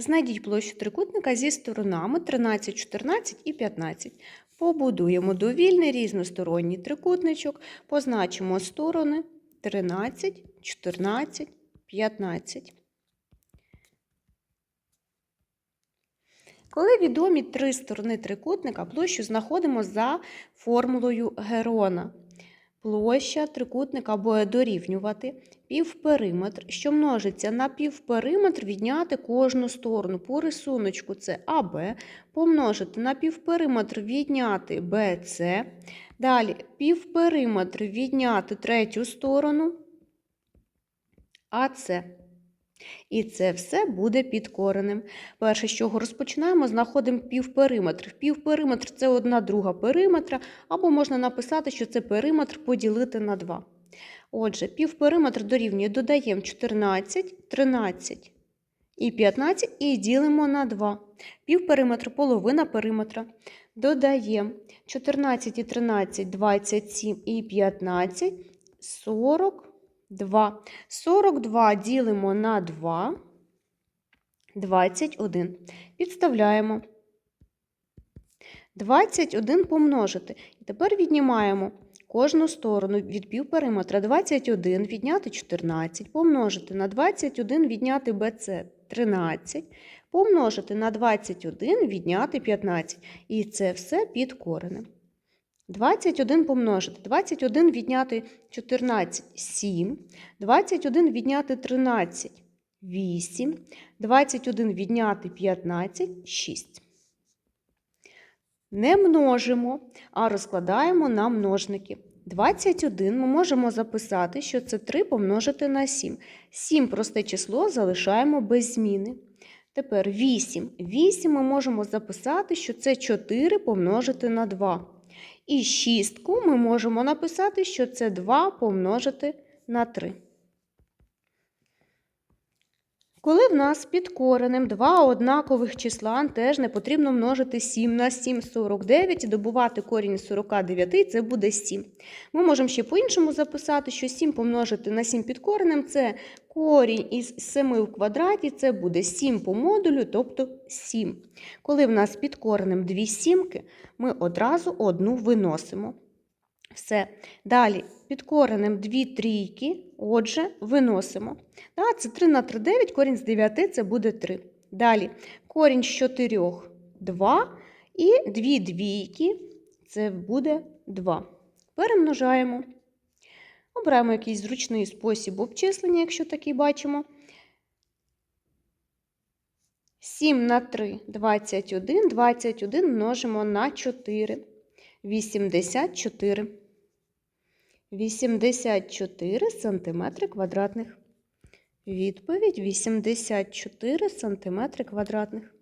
Знайдіть площу трикутника зі сторонами 13, 14 і 15. Побудуємо довільний різносторонній трикутничок, позначимо сторони 13, 14, 15. Коли відомі три сторони трикутника, площу знаходимо за формулою Герона. Площа трикутника буде дорівнювати півпериметр, що множиться на півпериметр, відняти кожну сторону. По рисуночку це АБ, помножити на півпериметр, відняти БЦ. Далі півпериметр відняти третю сторону АЦ. І це все буде під коренем. Перше, з чого розпочинаємо, знаходимо півпериметр. Півпериметр це одна друга периметра, або можна написати, що це периметр поділити на 2. Отже, півпериметр дорівнює додаємо 14, 13 і 15 і ділимо на 2. Півпериметр – половина периметра. Додаємо 14 і 13, 27 і 15, 40. 2. 42 ділимо на 2, 21. Підставляємо. 21 помножити. І тепер віднімаємо кожну сторону від півпериметра. 21 відняти 14, помножити на 21 відняти BC 13, помножити на 21 відняти 15. І це все під коренем. 21 помножити. 21 відняти 14 7. 21 відняти 13 8. 21 відняти 15 6. Не множимо, а розкладаємо на множники. 21 ми можемо записати, що це 3 помножити на 7. 7 просте число залишаємо без зміни. Тепер 8. 8 ми можемо записати, що це 4 помножити на 2. І шістку ми можемо написати, що це 2 помножити на 3. Коли в нас під коренем два однакових числа, теж не потрібно множити 7 на 7 49 і добувати корінь 49, це буде 7. Ми можемо ще по-іншому записати, що 7 помножити на 7 під коренем це корінь із 7 в квадраті, це буде 7 по модулю, тобто 7. Коли в нас під коренем дві сімки, ми одразу одну виносимо. Все. Далі під коренем 2 трійки, отже, виносимо. Це 3 на 3 9, корінь з 9 це буде 3. Далі корінь з 4 2 і 2 двійки це буде 2. Перемножаємо. Обираємо якийсь зручний спосіб обчислення, якщо такий бачимо. 7 на 3 21, 21 множимо на 4. 84. 84 сантиметри квадратних. Відповідь 84 сантиметри квадратних.